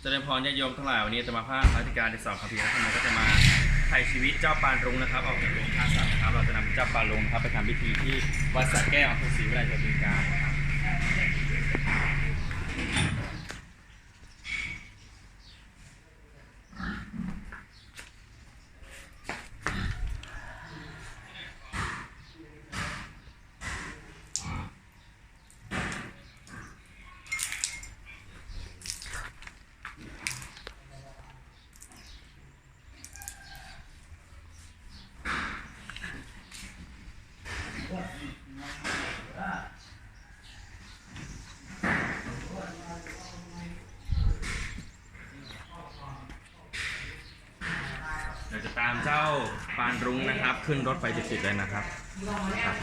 เจริญพรญาติโยมทั้งหลายวันนี้จะมาภาคราชการที่สองคัมภีร์และธรรมก็จะมาไถ่ชีวิตเจ้าปานรุงนะครับออกจากโรงฆ่าสัตว์นะครับ เราจะนำเจ้าปานรุงนะครับไปทำพิธีที่วัดสระแก้วอำเภอศรีวิไลจังหวัดบึงกาฬนะครับามเจ้าปานรุ้งนะครับ ขึ้นรถไปติดๆเลยนะครับครับ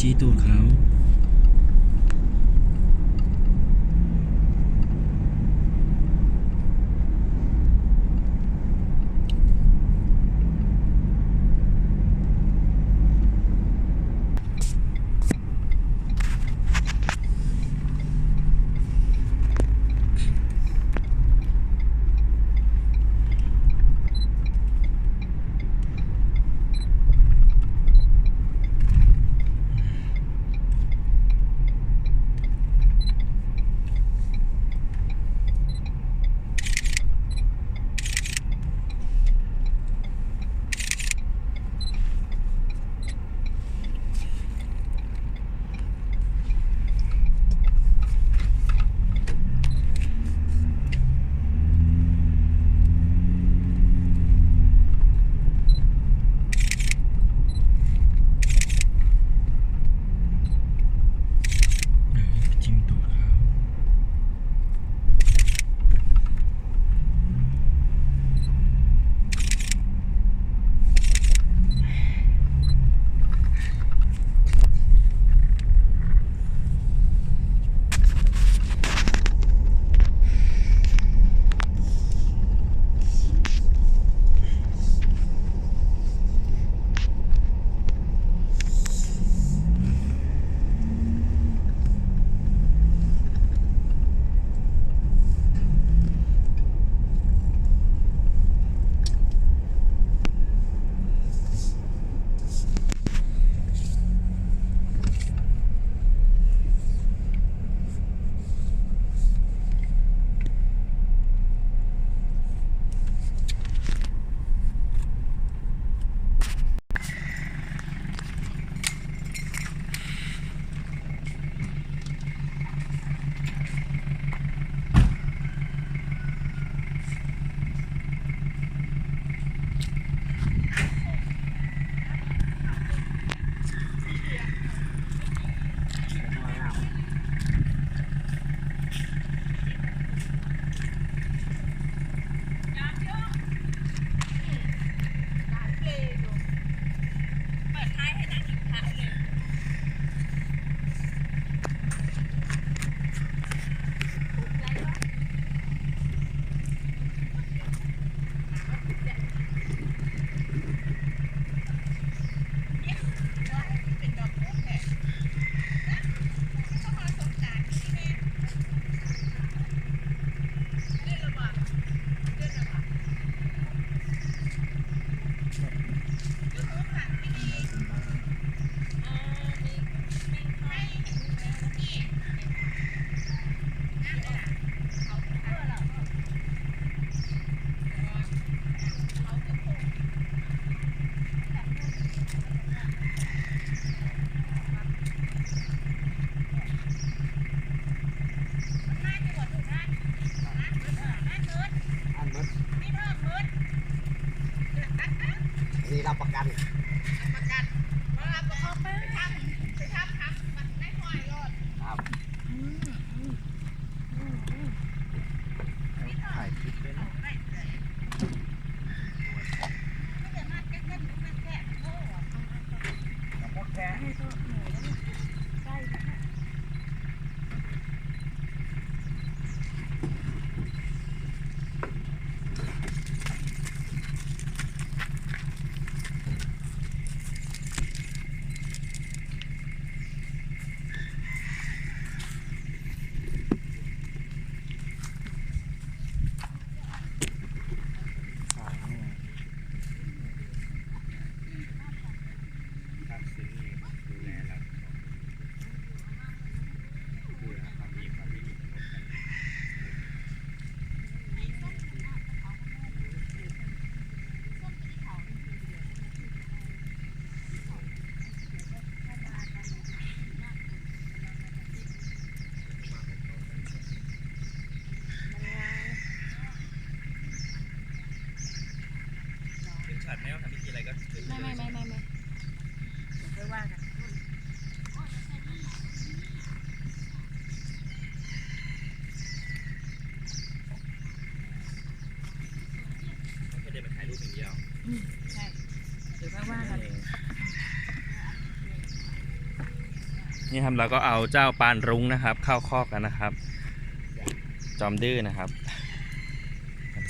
จี้ตูดเขา นี่ครับเราก็เอาเจ้าปานรุ้งนะครับ เข้าคอกกันนะครับ จอมดื้อนะครับ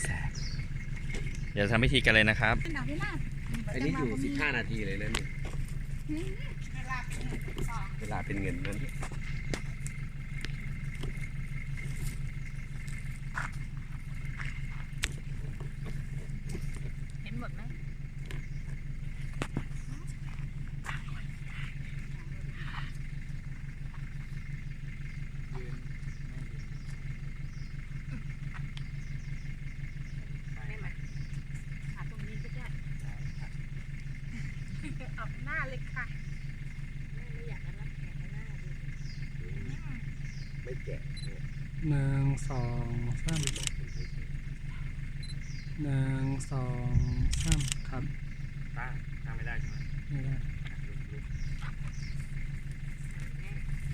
แสบเดี๋ยวทำพิธีกันเลยนะครับเป็นดอกที่ลาบอันนี้อยู่ 15 นาทีเลยนะนี่เวลาเป็นเงินนั้น เห็นหมดไหมได้ไหมหาตรงนี้ก็ได้เอาหน้าเลยค่ะแม่ไม่อยากจะรับแขกหน้าดู ไม่แก่ หนึ่งสองสามหนึ่งสองสามครับตั้งตั้งไม่ได้ใช่ไหมไม่ได้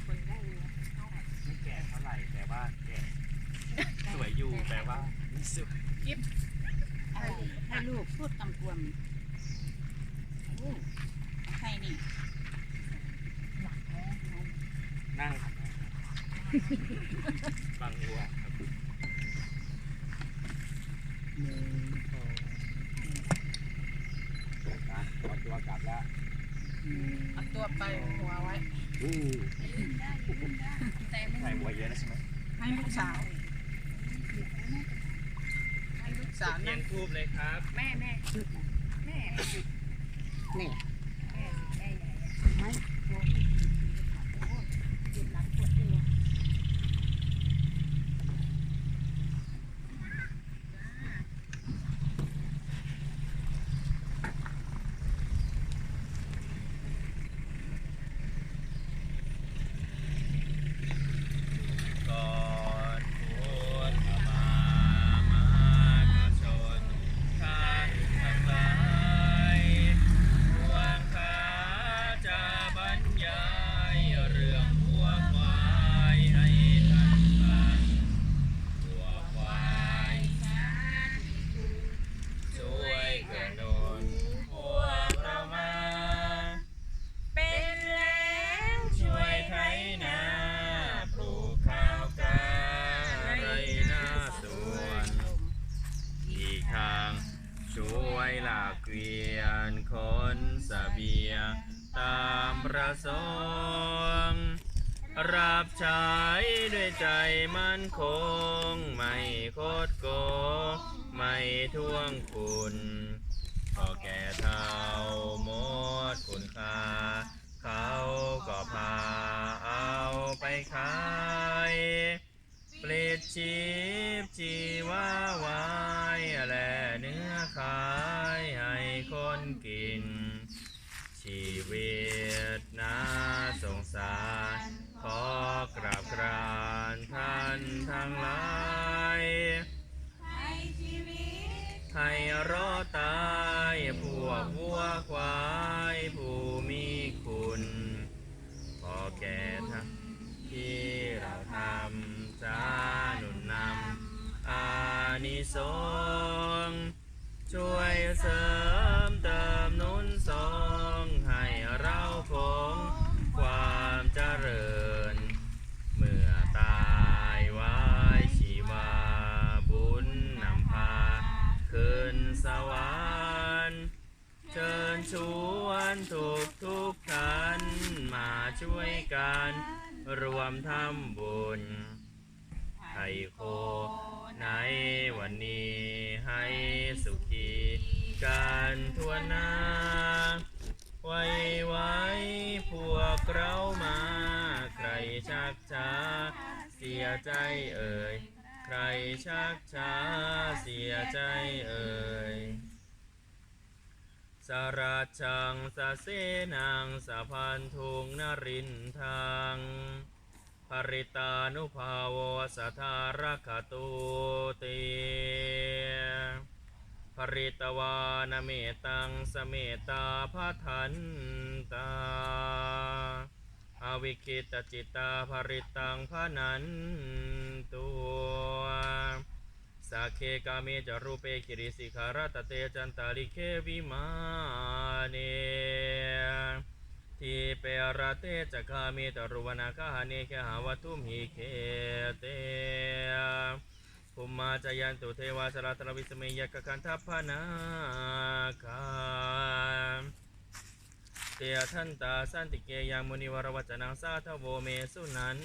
คนได้เลยเอาไม่แก่เท่าไหร่แต่ว่าแก่สวยอยู่แต่ว่าไม่สวยให้ลูกพูดกำกวมโอ้ใครนี่ นั่งครับฟังวัวครับ หนึ่งสอง นะขอตัวกลับแล้ว เอาตัวไปหัวไว้ อือ แต่ไม่ ใส่วัวเยอะนะใช่ไหม ให้ลูกสาว ให้ลูกสาว เทีย นั่ น ง ทูบเลย ครับแม่แม่แม่แม่แม่แม่ใหญ่ รวมทำบุญให้โคในวันนี้ให้สุขีกันทั่วหน้าไว้ไว้พวกเรามา ใครชักช้า เสียใจเอ่ย ใครชักช้า เสียใจเอ่ยสราชังสเสนังสะพันทุงนรินทัง ภริตานุภาโวสทารคตุติภริตวานเมตังสเมตาพทันตาอวิคิตจิตาภริตังพนันตัวสักเคกาเมจารูเปคิริสิขารตเตจันตาลิเควิมาเน ทีเประเตจักามิตรุวนาคาหานิเคหาวัตุมหิเคเตภุมมาจายันตุเทวาสราตรวิสเมยกกันทัพพนาคาเตียทันตาสันติเกยังมุนิวรวัจนังสาทโวเมสุนัน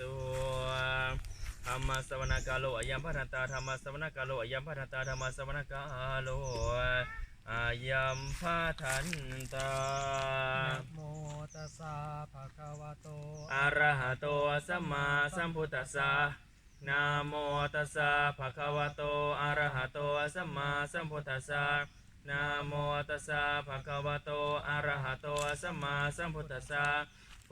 ตัวธรรมสวนกาโลอยัมพัทตาธรรมสวนกาโลอยัมพัทตาธรรมสวนกาโล อายัมพัทันตานะโมตัสสะภะคะวะโตอะระหะโตสัมมาสัมพุทธัสสะนะโมตัสสะภะคะวะโตอะระหะโตสัมมาสัมพุทธัสสะนะโมตัสสะภะคะวะโตอะระหะโตสัมมาสัมพุทธัสสะ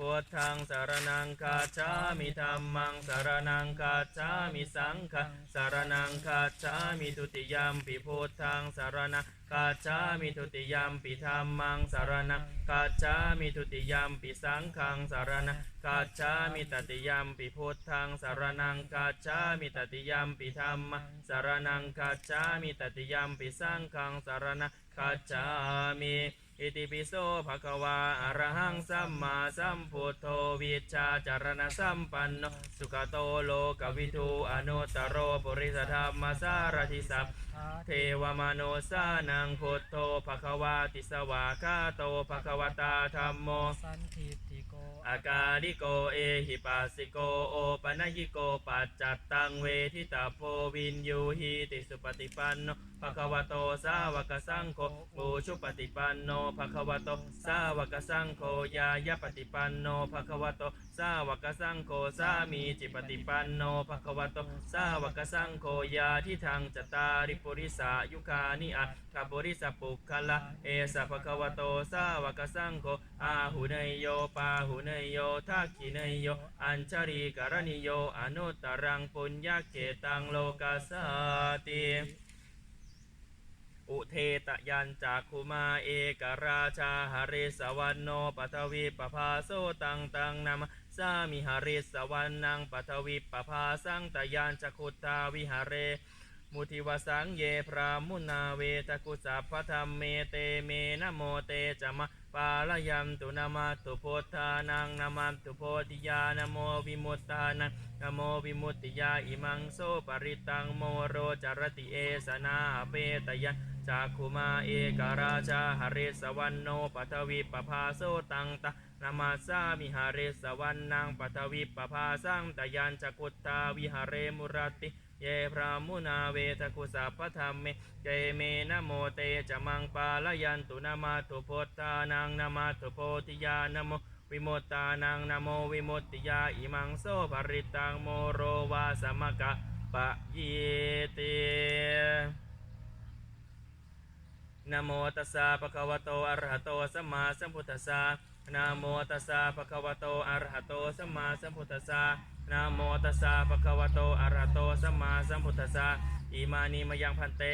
พุทธังสารนังคาจามิธัมมังสารนังคาจามิสังฆังสารนังคาจามิทุติยมปิพุทธังสารนังคาจามิทุติยมปิธัมมังสารนังคาจามิทุติยมปิสังฆังสารนังคาจามิตติยมปิพุทธังสารนังคาจามิตติยมปิธัมมังสารนังคาจามิตติยมปิสังฆังสารนังคาจามิ อิติปิโสภะคะวาอะระหังสัมมาสัมพุทโธวิชชาจารณะสัมปันโนสุขโตโลกวิทูอนุตตรโรปุริสธรรมสารทิสัพเทวมโนสานังพุทโธภะคะวาติสวาคาโตภะคะวตาธรรมโมสันทิติ อากาลิโกเอหิปัสสิโกโอปะนะหิโกปัจจัตตังเวทิตาโพวินยูหิติสุปฏิปันโนภะคะวะโตสาวกสังโฆปูชุปฏิปันโนภะคะวะโตสาวกสังโฆยายะปฏิปันโนภะคะวะโต สาวกสังโฆสามีจิปฏิปันโนภะคะวะโตสาวกสังโฆยาทิทังจตาริปุริสายุคานิอัตถุริสปุคละเอสะภะคะวะโตสาวกสังโฆอาหุเนยโยปาหุเนยโยทักขิเนยโยอัญชริกรณิโยอนุตตรังปุญญาเกตังโลกัสติอุเทตยันจากคุมาเอกราชาหริสวรรณโนปัทวีปภาโซตังตังนาม สามิหาริสวรรนังปัทวีปภาสังตยันจักขุตาวิหาเร มุทิวสังเยพรามุนาเวทกุสัพพธรรมเมเตเมนะโมเตจมะปาลยัมตุนามาตุโพธานังนามาตุโพธิยานโมวิมุตตานังนะโมวิมุตติยาอิมังโสปริตังโมโรจารติเอสนาเปตยันจากขุมาเอกราชาหริสวรรณโนปัทวีปภาโซตังตะ นามาสามิหาริสวรรนังปัทวีปภาสังตยันจักุตตาวิหาเรมุรติเยพรามุนาเวทกุสัพพธรรมเมเจเมนะโมเตจมังปาลยันตุนามาตุโพธานังนามาตุโพธิยานโมวิมุตตานังนโมวิมุตติยาอิมังโสภริตังโมโรวาสมกะปะเยเตนโมตัสสะภะคะวะโตอะระหะโตสัมมาสัมพุทธัสสะ นะโมตัสสะภะคะวะโตอะระหะโตสัมมาสัมพุทธัสสะนะโมตัสสะภะคะวะโตอะระหะโตสัมมาสัมพุทธัสสะอิมานิมะยังพันเต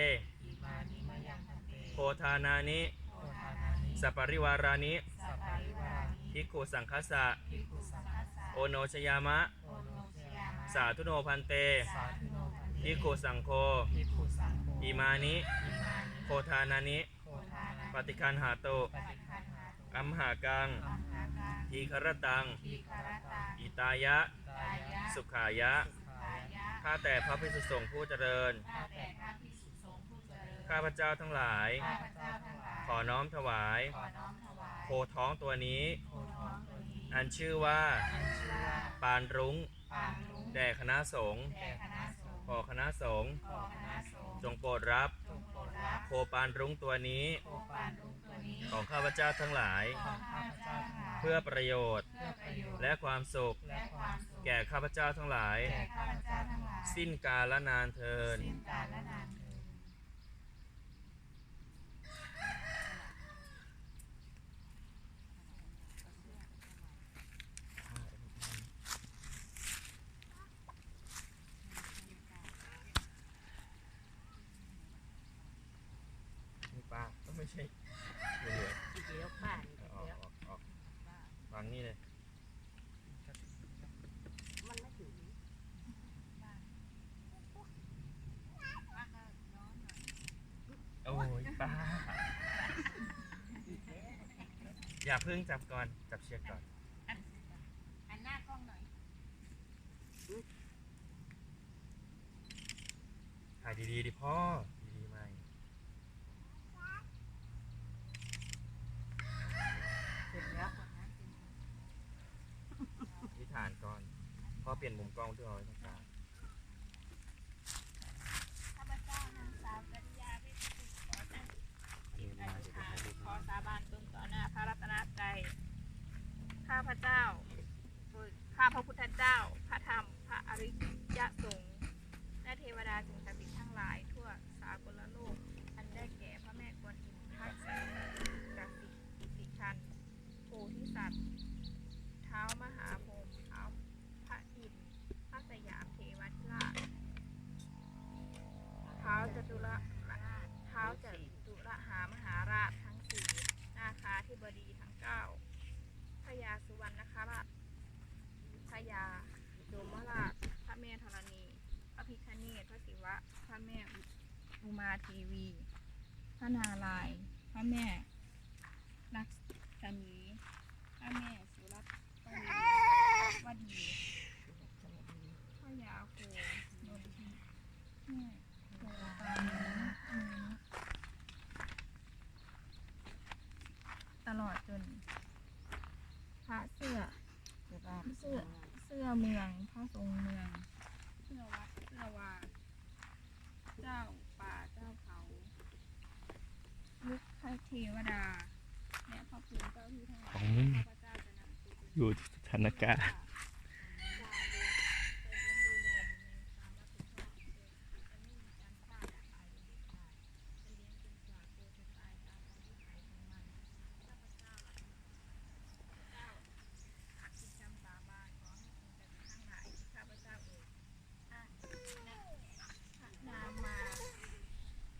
อิมานิมยังพันเต โพธานานิโอทานานิ สัปปริวารานิสัพพะริวานิภิกขุสังคัสสะภิกขุสังฆสสะโอโนชยามะโอโนชยามะ สาธุโนพันเตสาธุโนพันเตภิกขุสังโฆภิกขุสังโฆอิมานิอิมานิโพธานานิโอทานาปฏิคันหาโตปฏิคันหาตุ อัมหากังอัมหากัง ทีครตังทีคารตังอิตายะตายะสุขายะ สุขายะ ข้าแต่พระพิสุสงฆ์ผู้เจริญ ข้าแต่พระภิกษุสงฆ์ผู้เจริญข้าพเจ้าทั้งหลายข้าพเจ้าทั้งหลายขอน้อมถวาย ขอน้อมถวาย โคท้องตัวนี้โคท้องตัวนี้อันชื่อว่าอันชื่อว่า ปานรุ้งปางรุ้งแด่คณะสงฆ์แด่คณะสงฆ์ขอคณะสงฆ์ขอคณะสงฆ์จงโปรดรับจงโป รดรับโคปานรุ้งตัวนี้โคปานรุ้งตัวนี้ ของข้าพเจ้าทั้งหลาย ของข้าพเจ้าทั้งหลาย เพื่อประโยชน์ เพื่อประโยชน์ และความสุข และความสุข แก่ข้าพเจ้าทั้งหลาย แก่ข้าพเจ้าทั้งหลาย สิ้นกาลนานเทินสิ้นกาลและนานเถิดนี่ป้าก็ ไม่ใช่เหลือเดี๋ยวป้านออกเดี๋ยวออกออกฟังนี่เลย มันไม่ถึงโอ้ยป้า อย่าเพิ่งจับก่อน จับเชือกก่อน อันหน้ากล้องหน่อยถ่ายดีๆดิพ่อ ดีๆไหม เสร็จแล้ว ที่ฐานก่อน พ่อ เปลี่ยนมุมกล้องด้วยเอาไว้ตรงกลาง ข้าพเจ้านางสาวจริยาเวชสุขขอตั้งจิตอธิษฐานขอสาบานตนต่อหน้าพระรัตนตรัยข้าพเจ้า ข้าพระพุทธเจ้า พระธรรม พระอริยสงฆ์ และเทวดาสิ่งศักดิ์สิทธิ์ทั้งหลาย ทั่วสากลโลก อันได้แก่พระแม่กวนอิมพระศรีกสิสิชันโพธิสัตว์ เท้ามหาพรหมเท้าพระอินทร์พระสยามเทวทิราช เท้าจตุระเท้าจตุระหามหาราชทั้งสี่นา คาธิบดีทั้งเก้าพญาสุวรรณนะคะละพญาโยมราชพระแม่ธรณี พระพิคเนศพระศิวะ พระแม่อุมาเทีวี พระนารายณ์พระแม่ลักษมี พระแม่สุรัตน์วดีพระยาโคนนทิแม่โคตานีอืมตลอดจน พระเสื้อ เสื้อ เสื้อเมืองพระทรงเมือง เสื้อวัด เสื้อวา เจ้าป่า เจ้าเขาลุกพระเทวดา และพระภูมิเจ้าที่ทั้งหลายข้าพเจ้าจะนำสู่อยู่สถานการณ์ นามมา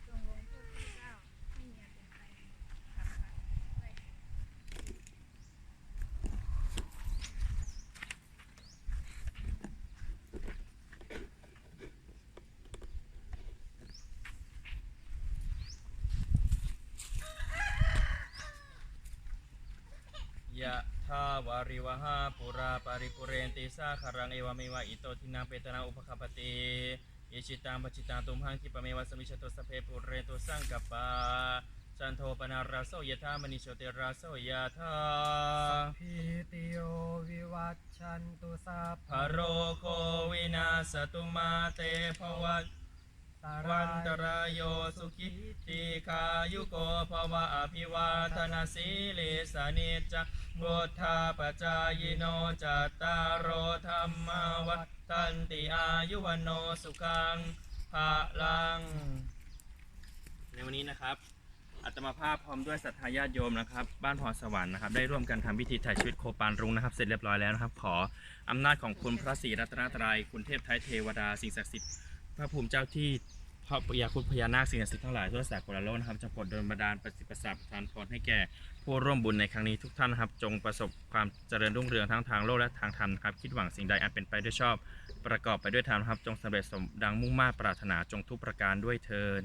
จงลงโทษพระเจ้าให้มีอันเป็นไปทำไปด้วย ยะ ทาวาริวหาปุราปาริปุเรนติสาคารังเอวเมวะอิโตทินังเปตนาอุปคาปติอิชิตังปจิตังตุมหังคิปะเมวะสมิชตุสพเพปุเรตุสังกปปาจันโทปนาราโสยะธามณิโชติราโสยะธาพีติโยวิวัชชันตุสัพพะโรโควินาสตุมาเตภวัตตาวัรานตรายโยสุขิติคายุโกภวะอภิวาทนาสีเลสานิจจ พุทธาปจายโนจัตตารโอธรรมวัฏันติอายุวันโนสุขังภาลัง ในวันนี้นะครับอัตมาภาพพร้อมด้วยศรัทธาญาติโยมนะครับ บ้านพรสวรรค์นะครับได้ร่วมกันทำพิธีถ่ายชีวิตโคปานรุ้งนะครับ เสร็จเรียบร้อยแล้วนะครับ ขออำนาจของคุณพระศรีรัตนตรัยคุณเทพไทยเทวดาสิ่งศักดิ์สิทธิ์พระภูมิเจ้าที่พระยาคุณพญานาคสิ่งศักดิ์สิทธิ์ทั้งหลายทั่วสากลโลกนะครับจะปรดโดนบันดาลประสิทธิ์ประสาทประทานพรให้แก่ ผู้ร่วมบุญในครั้งนี้ทุกท่านนะครับ จงประสบความเจริญรุ่งเรืองทั้งทางโลกและทางธรรมครับ คิดหวังสิ่งใดอันเป็นไปด้วยชอบ ประกอบไปด้วยธรรมครับ จงสำเร็จสมดังมุ่งมา่ปรารถนาจงทุกประการด้วยเทิน